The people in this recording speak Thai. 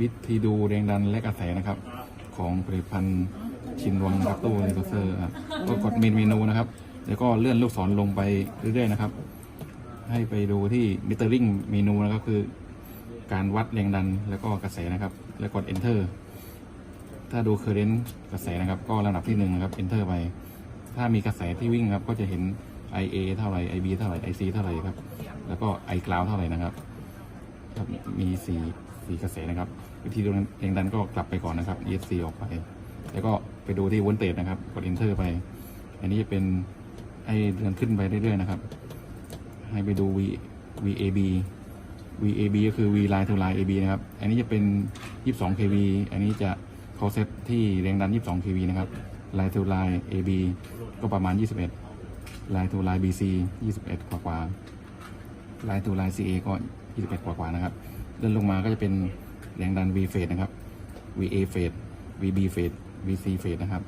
วิธีดูแรงดันและกระแสนะครับ ของผลิตภัณฑ์ชินวังกัตโต้เรโซเซอร์ครับก็กดเมนเมนูนะครับ แล้วก็เลื่อนลูกศรลงไปเรื่อยๆนะครับ ให้ไปดูที่มิเตอร์ริงเมนูนะครับคือ การวัดแรงดันแล้วก็กระแสนะครับ แล้วกด enter ถ้าดู current กระแสนะครับ ก็ลำดับที่หนึ่งนะครับ enter ไป ถ้ามีกระแสที่วิ่งครับก็จะเห็น IA เท่าไหร่ IB เท่าไหร่ IC เท่าไหร่ครับ แล้วก็ I cloud เท่าไหร่นะครับ ครับมีสี่สี่กระแสนะครับ วิธีดูแรงดันก็กลับไปก่อนนะครับ ESC ออกไป แล้วก็ไปดูที่วอลเตจนะครับกด enter ไป อันนี้จะเป็นให้เดินขึ้นไปเรื่อยๆนะครับ ให้ไปดู V VAB VAB ก็คือ V line to line AB นะครับ อันนี้จะเป็น 22 kV อันนี้จะเขาเซตที่แรงดัน 22 kV นะครับ line to line AB ก็ประมาณ 21 line to line BC 21 กว่าก ลายตัวลาย CA ก็ 21 กว่ากว่าๆนะครับเลื่อนลงมาก็จะเป็นแรงดัน V phase นะครับ VA phase VB phase VC phase นะครับ